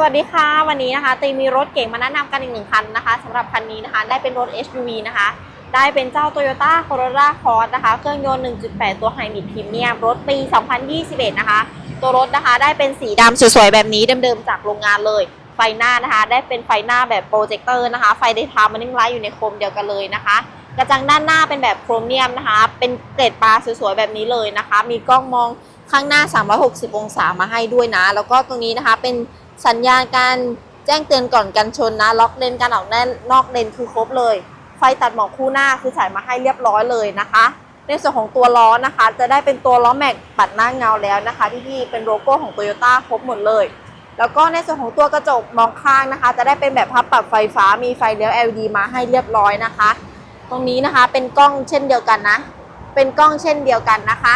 สวัสดีค่ะ วันนี้นะคะตีมีรถเก่งมาแนะนำกันอีกหนึ่งคันนะคะสำหรับคันนี้นะคะได้เป็นรถ SUV นะคะ ได้เป็นเจ้า Toyota Corolla Cross นะคะ เครื่องยนต์ 1.8 ตัวไฮบริดพรีเมียม รถปี 2021 นะคะ ตัวรถนะคะได้เป็นสีดำสวยๆ แบบนี้เดิมๆ จากโรงงานเลย ไฟหน้านะคะ ได้เป็นไฟหน้าแบบโปรเจคเตอร์นะคะ ไฟได้ทามันนิ่งไลท์อยู่ในโคมเดียวกันเลยนะคะ กระจังด้านหน้าเป็นแบบโครเมียมนะคะ เป็นเกรดปลาสวยๆ แบบนี้เลยนะคะ มีกล้องมองข้างหน้า 360 องศามาให้ด้วยนะ แล้วก็ตรงนี้นะคะเป็น สัญญาณการแจ้งเตือนก่อนกันชนนะ ล็อกเลนการออกแน่นนอกเลนคือครบเลย ไฟตัดหมอกคู่หน้าคือใส่มาให้เรียบร้อยเลยนะคะ ในส่วนของตัวล้อนะคะ จะได้เป็นตัวล้อแม็กปัดหน้าเงาแล้วนะคะพี่ๆเป็นโลโก้ของ Toyota ครบหมดเลย แล้วก็ในส่วนของตัวกระจกมองข้างนะคะ จะได้เป็นแบบพับปรับไฟฟ้ามีไฟเลี้ยว LED มาให้เรียบร้อยนะคะ ตรงนี้นะคะเป็นกล้องเช่นเดียวกันนะ เป็นกล้องเช่นเดียวกันนะคะ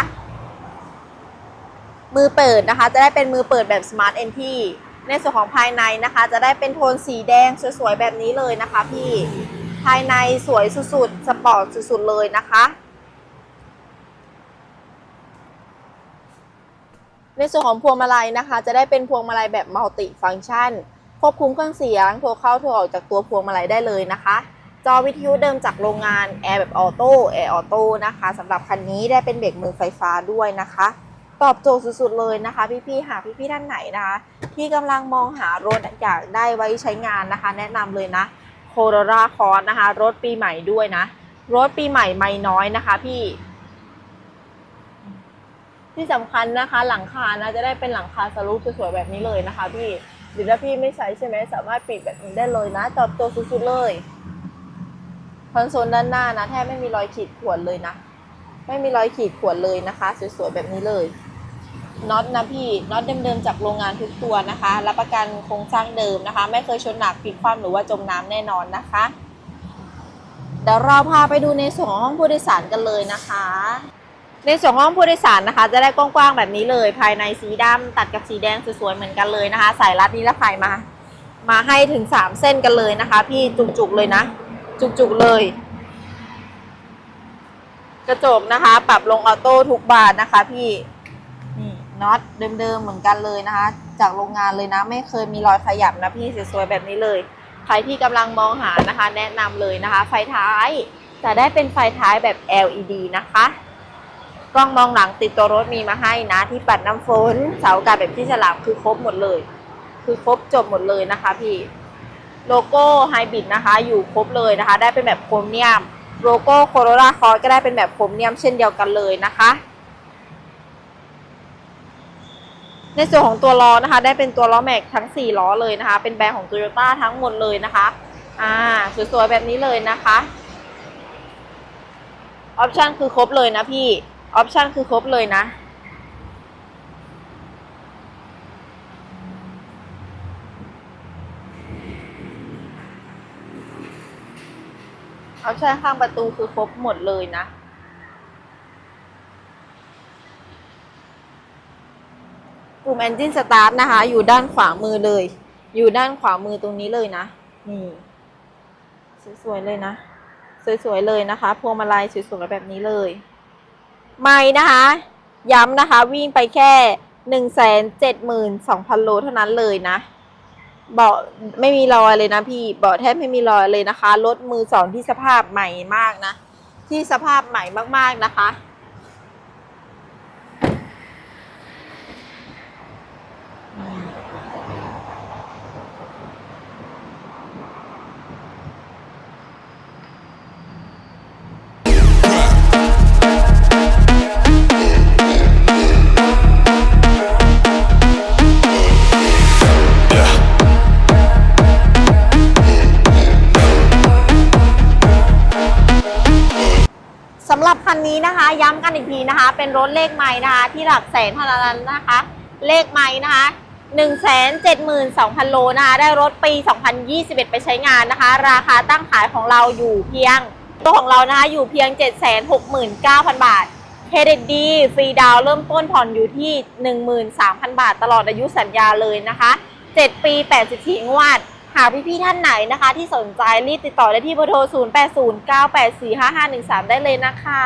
มือเปิดนะคะ จะได้เป็นมือเปิดแบบ Smart Entry ในส่วนของภายในนะคะ จะได้เป็นโทนสีแดงสวยๆแบบนี้เลยนะคะ พี่ภายในสวยสุดๆสปอร์ตสุดๆเลยนะคะในส่วนของพวงมาลัยนะคะ จะได้เป็นพวงมาลัยแบบมัลติฟังก์ชัน ควบคุมเครื่องเสียงโทรเข้าโทรออกจากตัวพวงมาลัยได้เลยนะคะ จอวิทยุเดิมจากโรงงานแอร์แบบออโต้แอร์ออโต้นะคะสำหรับคันนี้ได้เป็นเบรกมือไฟฟ้าด้วยนะคะ ตอบโจทย์สุดๆเลยนะคะ พี่ๆหากพี่ๆท่านไหนนะคะ ที่กำลังมองหารถอยากได้ไว้ใช้งานนะคะ แนะนำเลยนะโคโรราคอร์นะคะ รถปีใหม่ด้วยนะ รถปีใหม่ไม่น้อยนะคะ พี่ ที่สำคัญนะคะ หลังคานะจะได้เป็นหลังคาสลูปสวยๆแบบนี้เลยนะคะ พี่หรือถ้าพี่ไม่ใช้ใช่ไหมสามารถปิดแบบนี้ได้เลยนะตอบโจทย์สุดๆเลยคอนโซลด้านหน้านะแทบไม่มีรอยขีดข่วนเลยนะ ไม่มีรอยขีดข่วนเลยนะคะ สวยๆแบบนี้เลย น็อตนะพี่น็อตเดิมๆจากโรงงานทุกตัวนะคะ รับประกันโครงสร้างเดิมนะคะ ไม่เคยชนหนักพลิกคว่ำหรือว่าจมน้ำแน่นอนนะคะเดี๋ยวเราพาไปดูในส่วนของห้องผู้โดยสารกันเลยนะคะ ในส่วนของห้องผู้โดยสารนะคะ จะได้กว้างๆแบบนี้เลย ภายในสีดำตัดกับสีแดงสวยๆเหมือนกันเลยนะคะสายรัดนิรภัยมา มาให้ถึง 3 เส้นกันเลยนะคะ พี่จุกๆเลยนะ จุกๆเลย กระจกนะคะ ปรับลงออโต้ทุกบานนะคะ พี่ น็อตเดิมๆเหมือนกันเลยนะคะ จากโรงงานเลยนะ ไม่เคยมีรอยขยับนะพี่สวยๆแบบนี้เลย ใครที่กำลังมองหานะคะ แนะนำเลยนะคะ ไฟท้ายจะได้เป็นไฟท้ายแบบ LED นะคะ กล้องมองหลังติดตัวรถมีมาให้นะ ที่ปัดน้ำฝนเสาอากาศแบบที่ฉลามคือครบหมดเลย คือครบจบหมดเลยนะคะพี่โลโก้ไฮบริดนะคะ อยู่ครบเลยนะคะ ได้เป็นแบบโครเมียม โลโก้โคโรล่าคอร์ก็ได้เป็นแบบโครเมียมเช่นเดียวกันเลยนะคะ ในส่วนของตัวล้อนะคะ ได้เป็นตัวล้อแม็กทั้ง 4 ล้อเลยนะคะ เป็นแบรนด์ของ Toyota ทั้งหมดเลยนะคะ อ่า สวยๆ แบบนี้เลยนะคะ ออปชันคือครบเลยนะพี่ ออปชันคือครบเลยนะออปชันข้างประตูคือครบหมดเลยนะ กลุ่ม Engine Start นะคะ อยู่ด้านขวามือเลย อยู่ด้านขวามือตรงนี้เลยนะ นี่สวยๆเลยนะ สวยๆเลยนะคะ พวงมาลัยสวยๆแบบนี้เลย ไม่นะคะ ย้ำนะคะ วิ่งไปแค่หนึ่งแสนเจ็ดหมื่นสองพันโลเท่านั้นเลยนะ เบาะไม่มีรอยเลยนะพี่ เบาะแทบไม่มีรอยเลยนะคะ รถมือสองที่สภาพใหม่มากนะ ที่สภาพใหม่มากๆนะคะ หรับคันนี้นะคะ ย้ำกันอีกทีนะคะ เป็นรถเลขไม้นะคะ ที่หลักแสนเท่านั้นนะคะ เลขไม้นะคะ1 7 2 0 0 0 โลนะคะ ได้รถปี 2021 ไปใช้งานนะคะ ราคาตั้งขายของเราอยู่เพียง ตัวของเรานะคะอยู่เพียง 769,000 บาท เครดิตดีฟรีดาวเริ่มต้นผ่อนอยู่ที่ 13,000 บาท ตลอดอายุสัญญาเลยนะคะ 7 ปี 84 งวด หากพี่ๆท่านไหนนะคะ ที่สนใจรีบติดต่อได้ที่เบอร์โทร 0809845513 ได้เลยนะคะ